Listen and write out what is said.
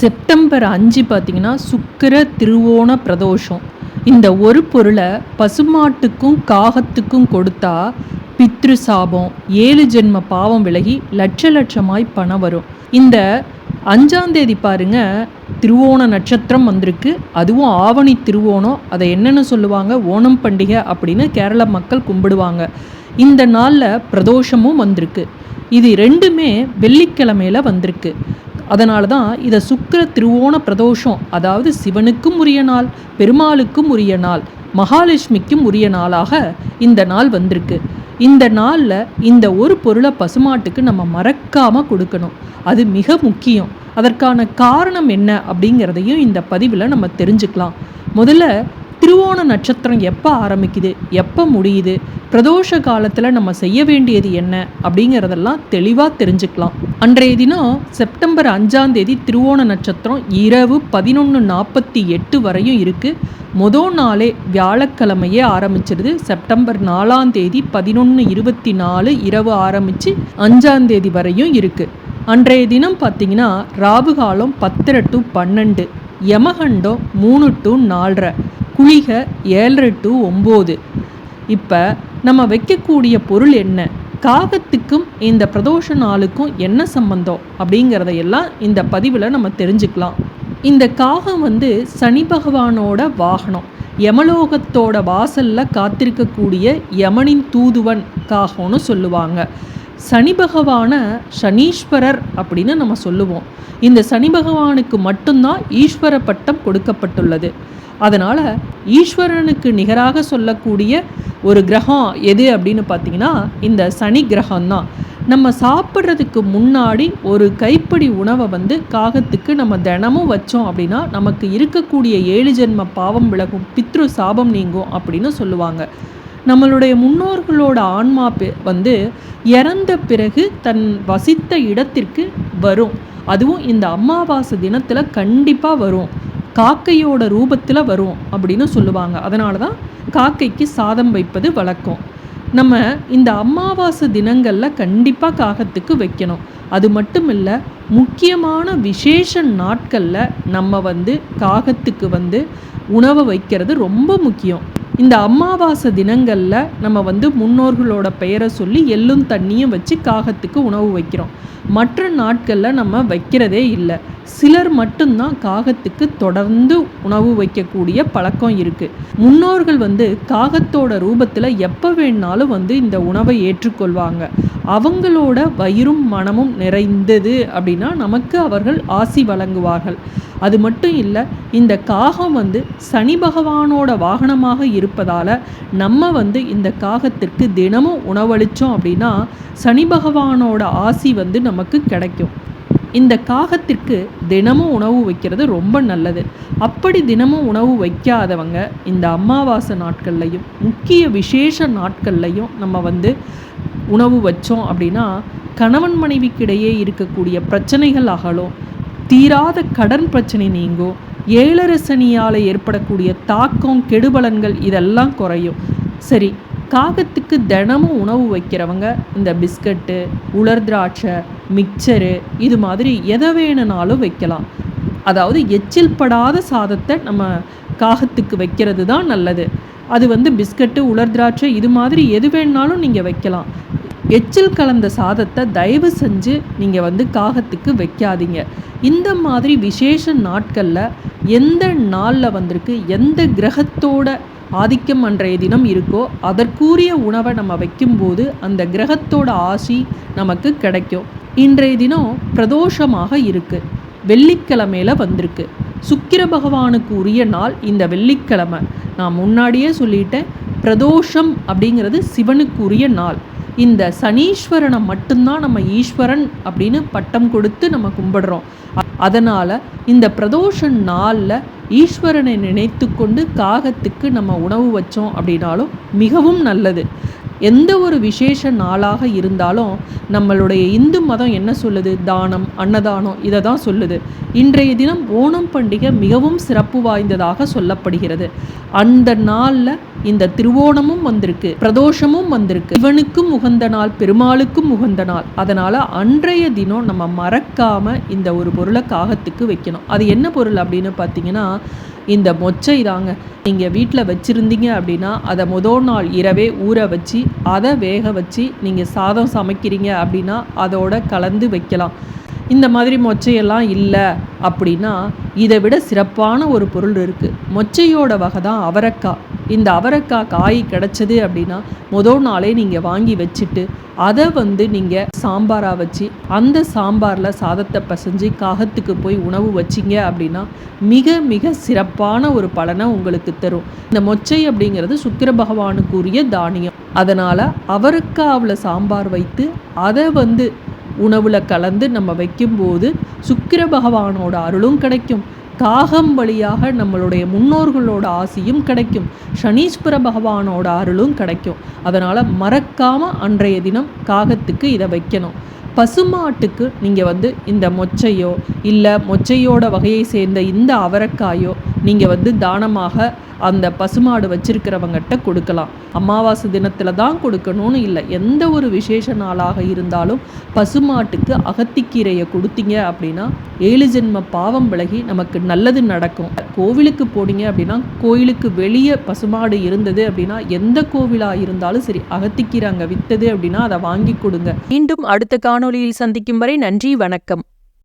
September அஞ்சு பார்த்தீங்கன்னா சுக்கிர திருவோண பிரதோஷம். இந்த ஒரு பொருளை பசுமாட்டுக்கும் காகத்துக்கும் கொடுத்தா பித்ரு சாபம் ஏழு ஜென்ம பாவம் விலகி லட்ச லட்சமாய் பணம் வரும். இந்த அஞ்சாம் தேதி பாருங்க திருவோண நட்சத்திரம் வந்திருக்கு. அதுவும் ஆவணி திருவோணம். அதை என்னென்னு சொல்லுவாங்க? ஓணம் பண்டிகை அப்படின்னு கேரள மக்கள் கும்பிடுவாங்க. இந்த நாளில் பிரதோஷமும் வந்திருக்கு. இது ரெண்டுமே வெள்ளிக்கிழமையில் வந்திருக்கு. அதனால தான் இதை சுக்கிர திருவோண பிரதோஷம் அதாவது சிவனுக்கும் உரிய நாள் பெருமாளுக்கும் உரிய நாள் மகாலட்சுமிக்கும் உரிய நாளாக இந்த நாள் வந்திருக்கு. இந்த நாளில் இந்த ஒரு பொருளை பசுமாட்டுக்கு நம்ம மறக்காமல் கொடுக்கணும். அது மிக முக்கியம். அதற்கான காரணம் என்ன அப்படிங்கிறதையும் இந்த பதிவில் நம்ம தெரிஞ்சுக்கலாம். முதல்ல திருவோண நட்சத்திரம் எப்போ ஆரம்பிக்குது? எப்போ முடியுது? பிரதோஷ காலத்தில் நம்ம செய்ய வேண்டியது என்ன? அப்படிங்கிறதெல்லாம் தெளிவாக தெரிஞ்சுக்கலாம். அன்றைய தினம் செப்டம்பர் அஞ்சாம் தேதி திருவோண நட்சத்திரம் இரவு பதினொன்று நாற்பத்தி எட்டு வரையும் இருக்குது மொதல் நாளே வியாழக்கிழமையே ஆரம்பிச்சிருது. செப்டம்பர் நாலாம் தேதி பதினொன்று இருபத்தி நாலு இரவு ஆரம்பித்து அஞ்சாம் தேதி வரையும் இருக்குது அன்றைய தினம் பார்த்தீங்கன்னா ராவுகாலம் பத்தரை டு பன்னெண்டு யமகண்டம் மூணு டு நாலரை. குளிகை ஏழரை டு ஒம்பது. இப்போ நம்ம வைக்கக்கூடிய பொருள் என்ன? காகத்துக்கும் இந்த பிரதோஷ நாளுக்கும் என்ன சம்பந்தம்? அப்படிங்கிறதையெல்லாம் இந்த பதிவில் நம்ம தெரிஞ்சுக்கலாம். இந்த காகம் வந்து சனி பகவானோட வாகனம். யமலோகத்தோட வாசலில் காத்திருக்கக்கூடிய யமனின் தூதுவன் காகம்னு சொல்லுவாங்க. சனி பகவானை சனீஸ்வரர் அப்படின்னு நம்ம சொல்லுவோம். இந்த சனி பகவானுக்கு மட்டும்தான் ஈஸ்வர பட்டம் கொடுக்கப்பட்டுள்ளது. அதனால் ஈஸ்வரனுக்கு நிகராக சொல்லக்கூடிய ஒரு கிரகம் எது அப்படின்னு பார்த்தீங்கன்னா இந்த சனி கிரகம்தான். நம்ம சாப்பிட்றதுக்கு முன்னாடி ஒரு கைப்படி உணவை வந்து காகத்துக்கு நம்ம தினமும் வச்சோம் அப்படின்னா நமக்கு இருக்கக்கூடிய ஏழு ஜென்ம பாவம் விலகும் பித்ரு சாபம் நீங்கும் அப்படின்னு சொல்லுவாங்க. நம்மளுடைய முன்னோர்களோட ஆன்மா வந்து இறந்த பிறகு தன் வசித்த இடத்திற்கு வரும். அதுவும் இந்த அமாவாசை தினத்தில் கண்டிப்பாக வரும். காக்கையோட ரூபத்தில் வரும் அப்படின்னு சொல்லுவாங்க. அதனால தான் காக்கைக்கு சாதம் வைப்பது வழக்கம். நம்ம இந்த அமாவாசை தினங்களில் கண்டிப்பாக காகத்துக்கு வைக்கணும். அது மட்டும் இல்லை முக்கியமான விசேஷ நாட்களில் நம்ம வந்து காகத்துக்கு வந்து உணவை வைக்கிறது ரொம்ப முக்கியம். இந்த அமாவாசை தினங்களில் நம்ம வந்து முன்னோர்களோட பெயரை சொல்லி எள்ளும் தண்ணியும் வச்சு காகத்துக்கு உணவு வைக்கிறோம். மற்ற நாட்களில் நம்ம வைக்கிறதே இல்லை. சிலர் மட்டும்தான் காகத்துக்கு தொடர்ந்து உணவு வைக்கக்கூடிய பழக்கம் இருக்குது முன்னோர்கள் வந்து காகத்தோட ரூபத்தில் எப்போ வேணாலும் வந்து இந்த உணவை ஏற்றுக்கொள்வாங்க. அவங்களோட வயிறும் மனமும் நிறைந்தது அப்படின்னா நமக்கு அவர்கள் ஆசி வழங்குவார்கள். அது மட்டும் இல்லை இந்த காகம் வந்து சனி பகவானோட வாகனமாக இருப்பதால் நம்ம வந்து இந்த காகத்திற்கு தினமும் உணவளித்தோம் அப்படின்னா சனி பகவானோட ஆசி வந்து நமக்கு கிடைக்கும். இந்த காகத்திற்கு தினமும் உணவு வைக்கிறது ரொம்ப நல்லது. அப்படி தினமும் உணவு வைக்காதவங்க இந்த அமாவாசை நாட்கள்லையும் முக்கிய விசேஷ நாட்கள்லையும் நம்ம வந்து உணவு வச்சோம் அப்படின்னா கணவன் மனைவிக்கிடையே இருக்கக்கூடிய பிரச்சனைகள் அகலும். தீராத கடன் பிரச்சனை நீங்கும். ஏழரை சனியால் ஏற்படக்கூடிய தாக்கம் கெடுபலன்கள் இதெல்லாம் குறையும். சரி காகத்துக்கு தினமும் உணவு வைக்கிறவங்க இந்த பிஸ்கட்டு உலர் திராட்சை மிக்சரு இது மாதிரி எதை வேணுனாலும் வைக்கலாம். அதாவது எச்சில் படாத சாதத்தை நம்ம காகத்துக்கு வைக்கிறது தான் நல்லது. அது வந்து பிஸ்கட்டு உலர் திராட்சை இது மாதிரி எது வேணாலும் நீங்கள் வைக்கலாம். எச்சில் கலந்த சாதத்தை தயவு செஞ்சு நீங்கள் வந்து காகத்துக்கு வைக்காதீங்க. இந்த மாதிரி விசேஷ நாட்களில் எந்த நாளில் வந்திருக்கு எந்த கிரகத்தோட ஆதிக்கம் அன்றைய தினம் இருக்கோ அதற்குரிய உணவை நம்ம வைக்கும்போது அந்த கிரகத்தோட ஆசி நமக்கு கிடைக்கும். இன்றைய தினம் பிரதோஷமாக இருக்குது வெள்ளிக்கிழமையில் வந்திருக்கு. சுக்கிர பகவானுக்கு உரிய நாள் இந்த வெள்ளிக்கிழமை. நான் முன்னாடியே சொல்லிட்டேன் பிரதோஷம் அப்படிங்கிறது சிவனுக்கு உரிய நாள். இந்த சனீஸ்வரனை மட்டும்தான் நம்ம ஈஸ்வரன் அப்படின்னு பட்டம் கொடுத்து நம்ம கும்பிடுறோம். அதனால் இந்த பிரதோஷ நாளில் ஈஸ்வரனை நினைத்து கொண்டு காகத்துக்கு நம்ம உணவு வச்சோம் அப்படின்னாலும் மிகவும் நல்லது. எந்த ஒரு விசேஷ நாளாக இருந்தாலும் நம்மளுடைய இந்து மதம் என்ன சொல்லுது? தானம் அன்னதானம் இதை தான் சொல்லுது. இன்றைய தினம் ஓணம் பண்டிகை மிகவும் சிறப்பு வாய்ந்ததாக சொல்லப்படுகிறது. அந்த நாளில் இந்த திருவோணமும் வந்திருக்கு பிரதோஷமும் வந்திருக்கு. இவனுக்கும் உகந்த நாள் பெருமாளுக்கும் உகந்த நாள். அதனால் அன்றைய தினம் நம்ம மறக்காமல் இந்த ஒரு பொருளை காகத்துக்கு வைக்கணும். அது என்ன பொருள் அப்படின்னு பார்த்தீங்கன்னா இந்த மொச்சை தாங்க. நீங்கள் வீட்டில் வச்சுருந்தீங்க அப்படின்னா அதை முதல் நாள் இரவே ஊற வச்சு அதை வேக வச்சு நீங்கள் சாதம் சமைக்கிறீங்க அப்படின்னா அதோட கலந்து வைக்கலாம். இந்த மாதிரி மொச்சையெல்லாம் இல்லை அப்படின்னா இதை விட சிறப்பான ஒரு பொருள் இருக்குது மொச்சையோட வகை தான் அவரக்காய். இந்த அவரக்காய் காய் கிடச்சது அப்படின்னா முதல் நாளே நீங்கள் வாங்கி வச்சுட்டு அதை வந்து நீங்கள் சாம்பாராக வச்சு அந்த சாம்பாரில் சாதத்தை பசைஞ்சு காகத்துக்கு போய் உணவு வச்சிங்க அப்படின்னா மிக மிக சிறப்பான ஒரு பலனை உங்களுக்கு தரும். இந்த மொச்சை அப்படிங்கிறது சுக்கிர பகவானுக்குரிய தானியம். அதனால் அவருக்காவில் சாம்பார் வைத்து அதை வந்து உணவில் கலந்து நம்ம வைக்கும்போது சுக்கிர பகவானோட அருளும் கிடைக்கும். காகம் வழியாக நம்மளுடைய முன்னோர்களோட ஆசியும் கிடைக்கும். சனீஸ்வர பகவானோட அருளும் கிடைக்கும். அதனால் மறக்காமல் அன்றைய தினம் காகத்துக்கு இதை வைக்கணும். பசுமாட்டுக்கு நீங்கள் வந்து இந்த மொச்சையோ இல்லை மொச்சையோட வகையை சேர்ந்த இந்த அவரைக்காயோ நீங்கள் வந்து தானமாக அந்த பசுமாடு வச்சிருக்கிறவங்ககிட்ட கொடுக்கலாம். அமாவாசை தினத்தில் தான் கொடுக்கணும்னு இல்லை. எந்த ஒரு விசேஷ நாளாக இருந்தாலும் பசுமாட்டுக்கு அகத்திக்கீரையை கொடுத்தீங்க அப்படின்னா ஏழு ஜென்ம பாவம் விலகி நமக்கு நல்லது நடக்கும். கோவிலுக்கு போனீங்க அப்படின்னா கோயிலுக்கு வெளியே பசுமாடு இருந்தது அப்படின்னா எந்த கோவிலாக இருந்தாலும் சரி அகத்திக்கீரை அங்கே வித்தது அப்படின்னா அதை வாங்கி கொடுங்க. மீண்டும் அடுத்த காணொலியில் சந்திக்கும் வரை நன்றி வணக்கம்.